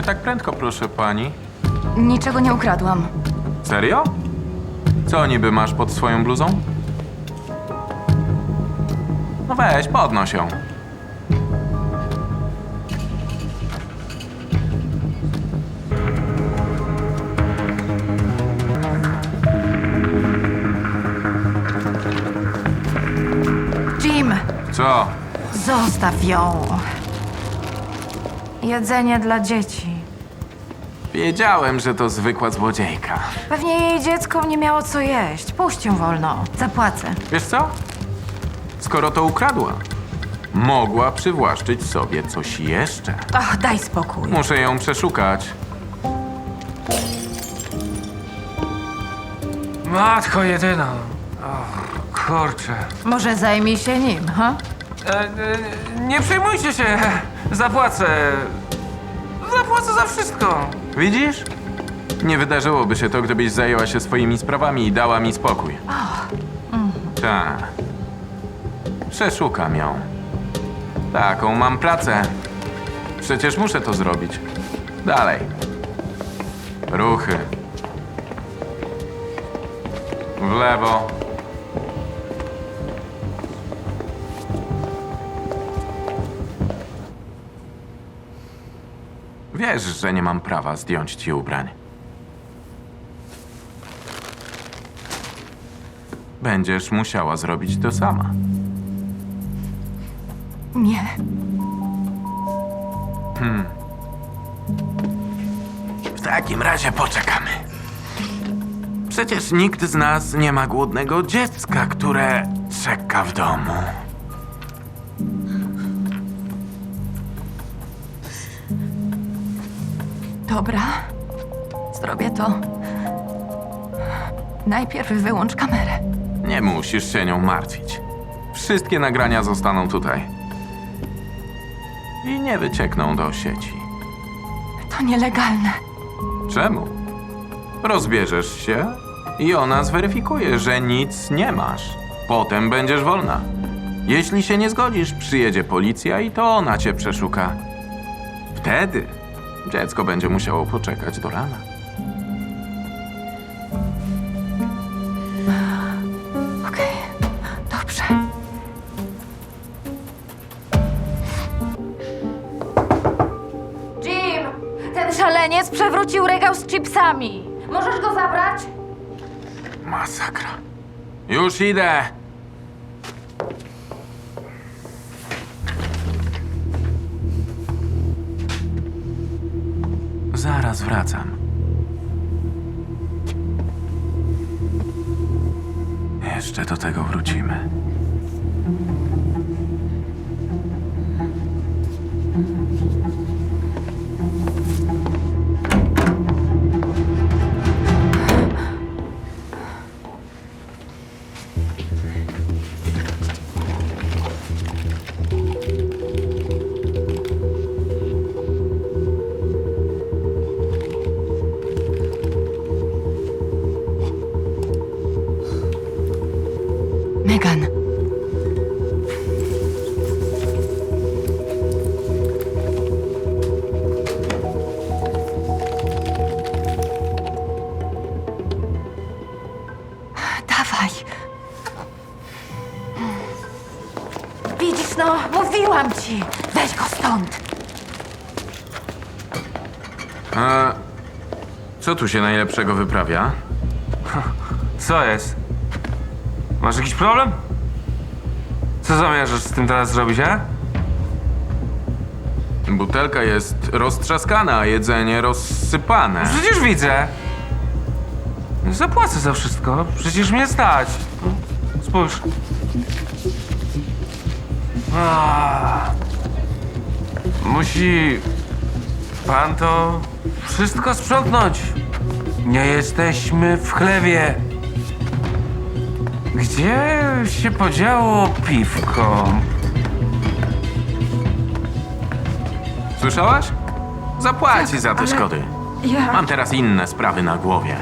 Nie tak prędko, proszę pani. Niczego nie ukradłam. Serio? Co niby masz pod swoją bluzą? No weź, podnoś ją. Jim, Co? zostaw ją. Jedzenie dla dzieci. Wiedziałem, że to zwykła złodziejka. Pewnie jej dziecko nie miało co jeść. Puść ją wolno. Zapłacę. Wiesz co? Skoro to ukradła, mogła przywłaszczyć sobie coś jeszcze. Ach, daj spokój. Muszę ją przeszukać. Matko jedyna. O, kurczę. Może zajmij się nim, ha? E, e, nie przejmujcie się. Zapłacę. Zapłacę za wszystko. Widzisz? Nie wydarzyłoby się to, gdybyś zajęła się swoimi sprawami i dała mi spokój. Tak. Przeszukam ją. Taką mam pracę. Przecież muszę to zrobić. Dalej. Ruchy. W lewo. Wiesz, że nie mam prawa zdjąć ci ubrań. Będziesz musiała zrobić to sama. Nie. W takim razie poczekamy. Przecież nikt z nas nie ma głodnego dziecka, które czeka w domu. Dobra. Zrobię to. Najpierw wyłącz kamerę. Nie musisz się nią martwić. Wszystkie nagrania zostaną tutaj. I nie wyciekną do sieci. To nielegalne. Czemu? Rozbierzesz się i ona zweryfikuje, że nic nie masz. Potem będziesz wolna. Jeśli się nie zgodzisz, przyjedzie policja i to ona cię przeszuka. Wtedy dziecko będzie musiało poczekać do rana. Okej. Dobrze. Jim! Ten szaleniec przewrócił regał z chipsami. Możesz go zabrać? Masakra. Już idę! Zaraz wracam. Jeszcze do tego wrócimy. Ci. Weź go stąd. A co tu się najlepszego wyprawia? Co jest? Masz jakiś problem? Co zamierzasz z tym teraz zrobić, a? Butelka jest roztrzaskana, a jedzenie rozsypane. Przecież widzę. Zapłacę za wszystko. Przecież mnie stać. Spójrz. Ah. Musi pan to wszystko sprzątnąć. Nie jesteśmy w chlewie. Gdzie się podziało piwko? Słyszałaś? Zapłaci za te ale- szkody. Ja... Mam teraz inne sprawy na głowie.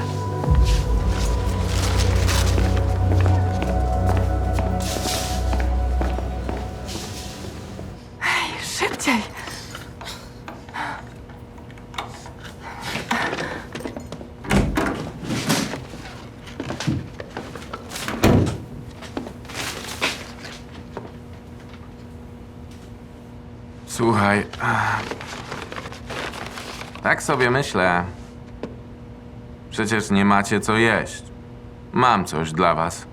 Słuchaj. Tak sobie myślę. Przecież nie macie co jeść. Mam coś dla was.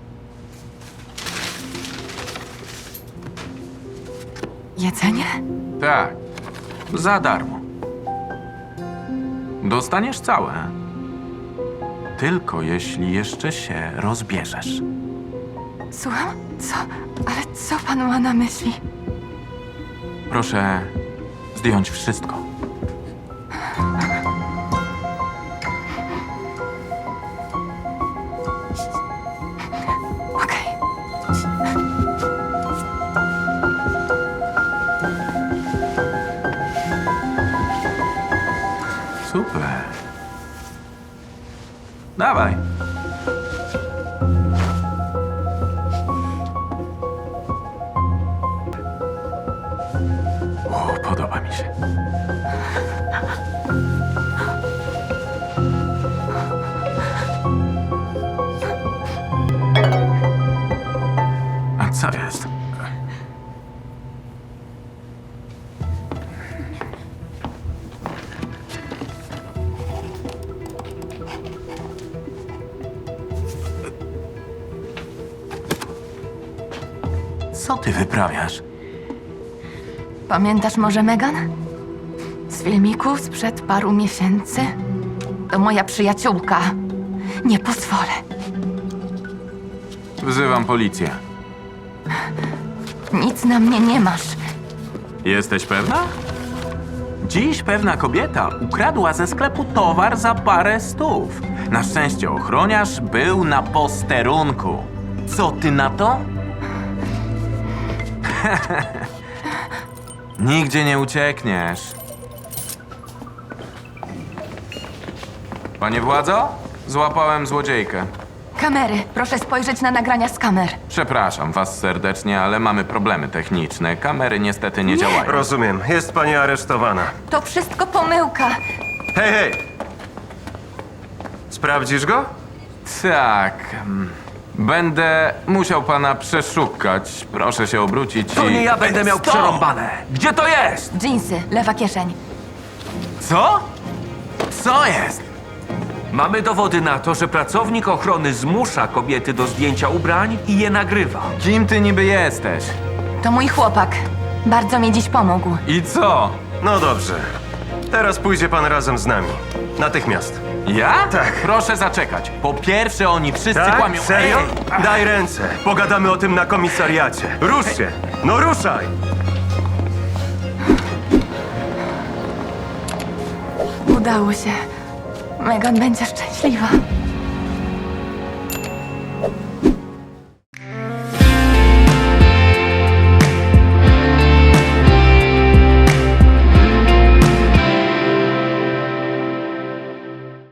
Jedzenie? Tak. Za darmo. Dostaniesz całe. Tylko jeśli jeszcze się rozbierzesz. Słucham? Co? Ale co pan ma na myśli? Proszę zdjąć wszystko. Okej. Super. Dawaj. Podoba mi się. A co jest? Co ty wyprawiasz? Pamiętasz może Megan? Z filmiku sprzed paru miesięcy? To moja przyjaciółka. Nie pozwolę. Wzywam policję. Nic na mnie nie masz. Jesteś pewna? Dziś pewna kobieta ukradła ze sklepu towar za parę stów. Na szczęście ochroniarz był na posterunku. Co ty na to? Nigdzie nie uciekniesz. Panie władzo, złapałem złodziejkę. Kamery. Proszę spojrzeć na nagrania z kamer. Przepraszam was serdecznie, ale mamy problemy techniczne. Kamery niestety nie, działają. Rozumiem. Jest pani aresztowana. To wszystko pomyłka. Hej, hej! Sprawdzisz go? Tak. mm. Będę musiał pana przeszukać. Proszę się obrócić To i... nie ja będę miał Stop! przerąbane. Gdzie to jest? Jeansy, lewa kieszeń. Co? Co jest? Mamy dowody na to, że pracownik ochrony zmusza kobiety do zdjęcia ubrań i je nagrywa. Kim ty niby jesteś? To mój chłopak. Bardzo mi dziś pomógł. I co? No dobrze. Teraz pójdzie pan razem z nami. Natychmiast. Ja? Tak. Proszę zaczekać. Po pierwsze, oni wszyscy Tak? kłamią. Serio? Ej! Daj ręce. Pogadamy o tym na komisariacie. Rusz się! No ruszaj! Udało się. Megan będzie szczęśliwa.